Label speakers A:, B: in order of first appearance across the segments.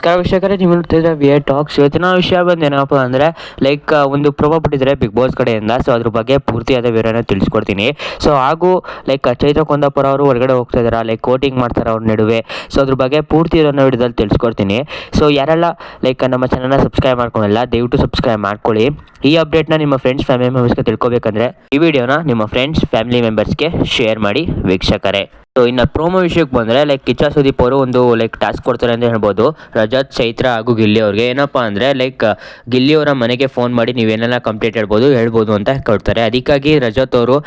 A: ನಮಸ್ಕಾರ ವೀಕ್ಷಕರೇ, ನೀವು ನೋಡ್ತಿದ್ರೆ ವಿ ಎ ಟಾಕ್ಸ್ ಇವತ್ತಿನ ವಿಷಯ ಬಂದು ಏನಪ್ಪ ಅಂದರೆ ಲೈಕ್ ಒಂದು ಪ್ರೊಮೋ ಬಿಟ್ಟಿದ್ದಾರೆ ಬಿಗ್ ಬಾಸ್ ಕಡೆಯಿಂದ ಸೊ ಅದ್ರ ಬಗ್ಗೆ ಪೂರ್ತಿಯಾದ ವಿವರನ ತಿಳಿಸ್ಕೊಡ್ತೀನಿ. ಸೊ ಹಾಗೂ ಲೈಕ್ ಚೈತ್ರ ಕುಂದಾಪುರ ಅವರು ಹೊರಗಡೆ ಹೋಗ್ತಾ ಇದ್ದಾರೆ ಲೈಕ್ ಕೋಟಿಂಗ್ ಮಾಡ್ತಾರೆ ಅವ್ರ ನಡುವೆ ಸೊ ಅದ್ರ ಬಗ್ಗೆ ಪೂರ್ತಿ ಇರೋನ ವಿಡಿಯೋದಲ್ಲಿ ತಿಳಿಸ್ಕೊಡ್ತೀನಿ. ಸೊ ಯಾರೆಲ್ಲ ಲೈಕ್ ನಮ್ಮ ಚಾನಲ್ನ ಸಬ್ಸ್ಕ್ರೈಬ್ ಮಾಡ್ಕೊಂಡಿಲ್ಲ, ದಯವಿಟ್ಟು ಸಬ್ಸ್ಕ್ರೈಬ್ ಮಾಡ್ಕೊಳ್ಳಿ. ಈ ಅಪ್ಡೇಟ್ನ ನಿಮ್ಮ ಫ್ರೆಂಡ್ಸ್ ಫ್ಯಾಮಿಲಿ ಮೆಂಬರ್ಸ್ಗೆ ತಿಳ್ಕೊಬೇಕಂದ್ರೆ, ಈ ವಿಡಿಯೋನ ನಿಮ್ಮ ಫ್ರೆಂಡ್ಸ್ ಫ್ಯಾಮಿಲಿ ಮೆಂಬರ್ಸ್ಗೆ ಶೇರ್ ಮಾಡಿ, ವೀಕ್ಷಕರೇ. ಸೊ ಇನ್ನು ಪ್ರೋಮೋ ವಿಷಯಕ್ಕೆ ಬಂದರೆ ಲೈಕ್ ಕಿಚ್ಚ ಸುದೀಪ್ ಅವರು ಒಂದು ಲೈಕ್ ಟಾಸ್ಕ್ ಕೊಡ್ತಾರೆ ಅಂತ ಹೇಳ್ಬೋದು. ರಜತ್, ಚೈತ್ರ ಹಾಗೂ ಗಿಲ್ಲಿ ಅವ್ರಿಗೆ. ಏನಪ್ಪ ಅಂದರೆ ಲೈಕ್ ಗಿಲ್ಲಿ ಅವರ ಮನೆಗೆ ಫೋನ್ ಮಾಡಿ ನೀವೇನೆಲ್ಲ ಕಂಪ್ಲೀಟ್ ಹೇಳ್ಬೋದು ಹೇಳ್ಬೋದು ಅಂತ ಕೊಡ್ತಾರೆ. ಅದಕ್ಕಾಗಿ ರಜತ್ ಅವರು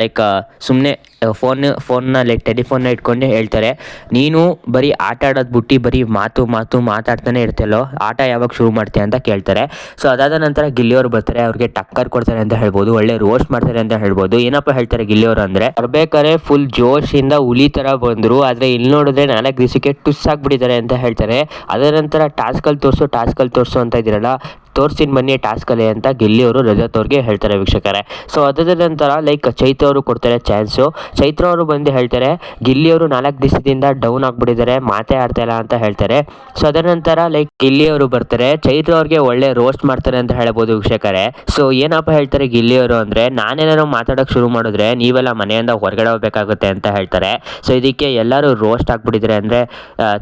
A: ಲೈಕ್ ಸುಮ್ಮನೆ ಫೋನ್ ಫೋನ್ನ ಲೈಕ್ ಟೆಲಿಫೋನ್ನ ಇಟ್ಕೊಂಡು ಹೇಳ್ತಾರೆ. ನೀನು ಬರೀ ಆಟ ಆಡೋದು ಬಿಟ್ಟು ಬರೀ ಮಾತು ಮಾತು, ಮಾತಾಡ್ತಾನೆ ಇರ್ತಲ್ಲೋ ಆಟ ಯಾವಾಗ ಶುರು ಮಾಡ್ತೀಯ ಅಂತ ಕೇಳ್ತಾರೆ. ಸೊ ಅದಾದ ನಂತರ ಗಿಲ್ಲಿಯವರು ಬರ್ತಾರೆ, ಅವ್ರಿಗೆ ಟಕ್ಕರ್ ಕೊಡ್ತಾರೆ ಅಂತ ಹೇಳ್ಬೋದು, ಒಳ್ಳೆ ರೋಸ್ಟ್ ಮಾಡ್ತಾರೆ ಅಂತ ಹೇಳ್ಬೋದು. ಏನಪ್ಪ ಹೇಳ್ತಾರೆ ಗಿಲ್ಲಿಯವರು ಅಂದರೆ ಬರ್ಬೇಕಾದ್ರೆ ಫುಲ್ ಜೋಶಿಂದ ಹುಲಿ ಥರ ಬಂದರು, ಆದರೆ ಇಲ್ಲಿ ನೋಡಿದ್ರೆ ನಾಲ್ಕು ದಿವಸಕ್ಕೆ ಟುಸ್ ಆಗಿಬಿಟ್ಟಿದ್ದಾರೆ ಅಂತ ಹೇಳ್ತಾರೆ. ಅದರ ನಂತರ ಟಾಸ್ಕಲ್ಲಿ ತೋರಿಸು ಟಾಸ್ಕಲ್ಲಿ ತೋರಿಸು ಅಂತ ಇದ್ದೀರಲ್ಲ ತೋರಿಸ್ತೀನಿ ಬನ್ನಿ ಟಾಸ್ಕಲ್ಲಿ ಅಂತ ಗಿಲ್ಲಿಯವರು ರಜತ್ ಅವ್ರಿಗೆ ಹೇಳ್ತಾರೆ ವೀಕ್ಷಕರೇ. ಸೊ ಅದಾದ ನಂತರ ಲೈಕ್ ಚೈತ್ರ ಅವರು ಕೊಡ್ತಾರೆ ಚಾನ್ಸು. ಚೈತ್ರ ಅವರು ಬಂದು ಹೇಳ್ತಾರೆ, ಗಿಲ್ಲಿಯವರು ನಾಲ್ಕು ದಿವಸದಿಂದ ಡೌನ್ ಆಗಿಬಿಟ್ಟಿದ್ದಾರೆ, ಮಾತೇ ಆಡ್ತಾ ಇಲ್ಲ ಅಂತ ಹೇಳ್ತಾರೆ. ಸೊ ಅದರ ನಂತರ ಲೈಕ್ ಗಿಲ್ಲಿಯವರು ಬರ್ತಾರೆ. ಚೈತ್ರ ಅವ್ರಿಗೆ ಒಳ್ಳೆ ರೋಸ್ಟ್ ಮಾಡ್ತಾರೆ ಅಂತ ಹೇಳ್ಬೋದು ವೀಕ್ಷಕರೇ. ಸೊ ಏನಪ್ಪ ಹೇಳ್ತಾರೆ ಗಿಲ್ಲಿಯವರು ಅಂದರೆ, ನಾನೇನಾದ್ರು ಮಾತಾಡೋಕೆ ಶುರು ಮಾಡಿದ್ರೆ ನೀವೆಲ್ಲ ಮನೆಯಿಂದ ಹೊರಗಡೆ ಹೋಗ್ಬೇಕಾಗುತ್ತೆ ಅಂತ ಹೇಳ್ತಾರೆ. ಸೊ ಇದಕ್ಕೆ ಎಲ್ಲರೂ ರೋಸ್ಟ್ ಆಗಿಬಿಟ್ಟಿದ್ದಾರೆ ಅಂದರೆ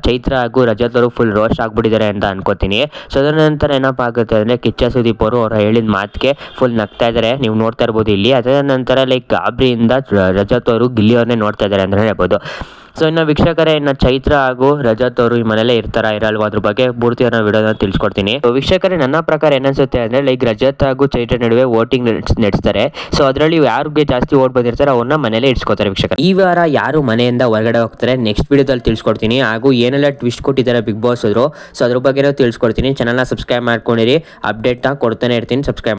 A: ಚೈತ್ರ ಹಾಗೂ ರಜತ್ ಅವರು ಫುಲ್ ರೋಸ್ಟ್ ಆಗಿಬಿಟ್ಟಿದ್ದಾರೆ ಅಂತ ಅನ್ಕೋತೀನಿ. ಸೊ ಅದರ ನಂತರ ಏನಪ್ಪ ಆಗುತ್ತೆ ಅಂದರೆ ಕಿಚ್ಚ ಸುದೀಪ್ ಅವರು ಅವ್ರು ಹೇಳಿದ ಮಾತಿಗೆ ಫುಲ್ ನಗ್ತಾ ಇದ್ದಾರೆ ನೀವು ನೋಡ್ತಾ ಇರ್ಬೋದು ಇಲ್ಲಿ. ಅದರ ನಂತರ ಲೈಕ್ ಗಾಬ್ರಿಯಿಂದ ರಜತ್ ಅವರು ಗಿಲ್ಲಿ ಅವ್ರನ್ನೇ ನೋಡ್ತಾ ಇದ್ದಾರೆ ಅಂತ ಹೇಳ್ಬೋದು. ಸೊ ಇನ್ನು ವೀಕ್ಷಕರೇ, ಇನ್ನು ಚೈತ್ರ ಹಾಗೂ ರಜತ್ ಅವರು ಈ ಮನೇಲೆ ಇರ್ತಾರ, ಇರಲ್ವಾ ಅದ್ರ ಬಗ್ಗೆ ಪೂರ್ತಿ ಅನ್ನೋ ವಿಡಿಯೋನ ತಿಳಿಸ್ಕೊಡ್ತೀನಿ. ವೀಕ್ಷಕರೇ, ನನ್ನ ಪ್ರಕಾರ ಏನನ್ಸುತ್ತೆ ಅಂದರೆ ಲೈಕ್ ರಜತ್ ಹಾಗೂ ಚೈತ್ರ ನಡುವೆ ವೋಟಿಂಗ್ ನಡೆಸ್ತಾರೆ. ಸೊ ಅದರಲ್ಲಿ ಯಾರಿಗೆ ಜಾಸ್ತಿ ಓಟ್ ಬಂದಿರ್ತಾರೆ ಅವ್ರನ್ನ ಮನೇಲೆ ಇಡ್ಸ್ಕೊತಾರೆ ವೀಕ್ಷಕ ಈ ವಾರ ಯಾರು ಮನೆಯಿಂದ ಹೊರಗಡೆ ಹೋಗ್ತಾರೆ ನೆಕ್ಸ್ಟ್ ವಿಡಿಯೋದಲ್ಲಿ ತಿಳಿಸ್ಕೊಡ್ತೀನಿ. ಹಾಗೂ ಏನೆಲ್ಲ ಟ್ವಿಸ್ಟ್ ಕೊಟ್ಟಿದ್ದಾರೆ ಬಿಗ್ ಬಾಸ್ ಅವರು ಸೊ ಅದ್ರ ಬಗ್ಗೆನೂ ತಿಳಿಸ್ಕೊಡ್ತೀನಿ. ಚಾನಲ್ನ ಸಬ್ಸ್ಕ್ರೈಬ್ ಮಾಡ್ಕೊಂಡಿರಿ ಅಪ್ಡೇಟ್ನ ಕೊಡ್ತಾನೆ ಇರ್ತೀನಿ ಸಬ್ಸ್ಕ್ರೈಬ್